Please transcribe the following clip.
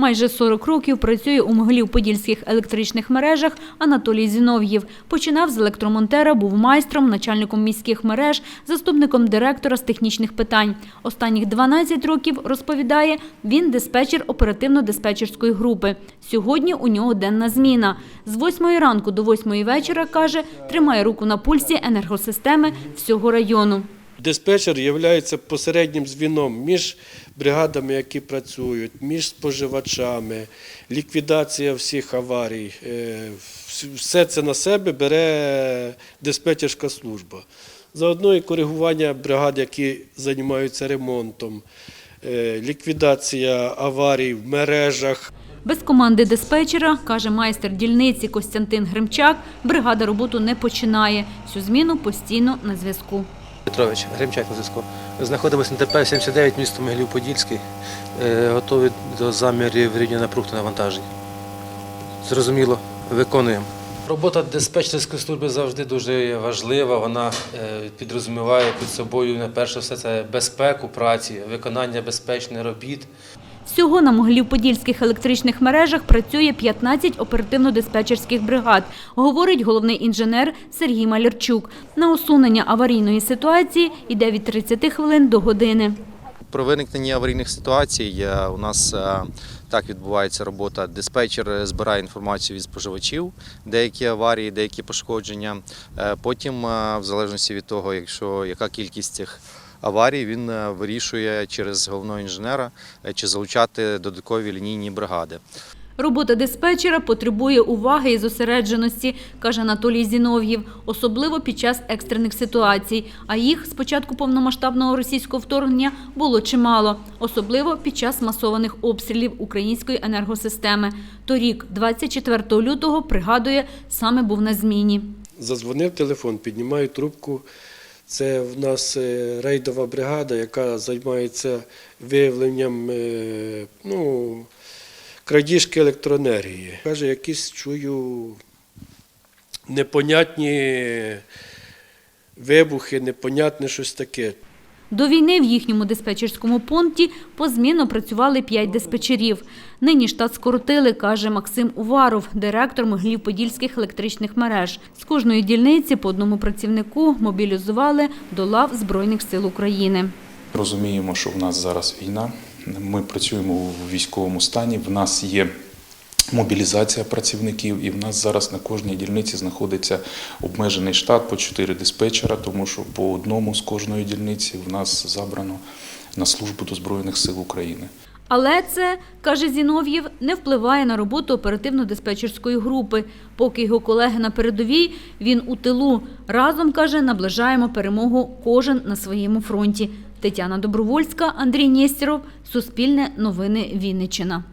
Майже 40 років працює у Могилів-Подільських електричних мережах Анатолій Зінов'єв. Починав з електромонтера, був майстром, начальником міських мереж, заступником директора з технічних питань. Останніх 12 років, розповідає, він диспетчер оперативно-диспетчерської групи. Сьогодні у нього денна зміна. З 8 ранку до 8 вечора, каже, тримає руку на пульсі енергосистеми всього району. Диспетчер є посереднім звіном між бригадами, які працюють, між споживачами, ліквідація всіх аварій. Е, Все це на себе бере диспетчерська служба. Заодно і коригування бригад, які займаються ремонтом, е, ліквідація аварій в мережах. Без команди диспетчера, каже майстер дільниці Костянтин Гримчак, бригада роботу не починає. Всю зміну постійно на зв'язку. Петрович, Гримчак на зв'язку. Знаходимося на ТП 79 місто Могилів-Подільський. Е, Готові до замірів рівня напруг та навантажень. Зрозуміло, виконуємо. Робота диспетчерської служби завжди дуже важлива. Вона е, підрозуміває під собою, на перше все, це безпеку праці, виконання безпечних робіт. Всього на Могилів-Подільських електричних мережах працює 15 оперативно-диспетчерських бригад, говорить головний інженер Сергій Малярчук. На усунення аварійної ситуації йде від 30 хвилин до години. Про виникнення аварійних ситуацій е, у нас е, так відбувається робота. Диспетчер е, збирає інформацію від споживачів, деякі аварії, деякі пошкодження. Потім, в залежності від того, якщо яка кількість цих аварій, він е, вирішує через головного інженера е, чи залучати додаткові лінійні бригади. Робота диспетчера потребує уваги і зосередженості, каже Анатолій Зінов'єв, особливо під час екстрених ситуацій. А їх з початку повномасштабного російського вторгнення було чимало, особливо під час масованих обстрілів української енергосистеми. Торік, 24 лютого, пригадує, саме був на зміні. Задзвонив телефон, піднімаю трубку. Це в нас е, рейдова бригада, яка займається виявленням е, ну, крадіжки електроенергії. Каже, якісь чую непонятні вибухи, непонятне щось таке. До війни в їхньому диспетчерському пункті позмінно працювали п'ять диспетчерів. Нині штат скоротили, каже Максим Уваров, директор Могилів-Подільських електричних мереж. З кожної дільниці по одному працівнику мобілізували до лав Збройних сил України. Розуміємо, що в нас зараз війна. Ми працюємо у військовому стані. В нас є мобілізація працівників, і в нас зараз на кожній дільниці знаходиться обмежений штат по 4 диспетчера, тому що по одному з кожної дільниці в нас забрано на службу до Збройних сил України. Але це, каже Зінов'єв, не впливає на роботу оперативно-диспетчерської групи. Поки його колеги на передовій, він у тилу. Разом, каже, наближаємо перемогу кожен на своєму фронті. Тетяна Добровольська, Андрій Нєстєров, Суспільне новини Вінниччина.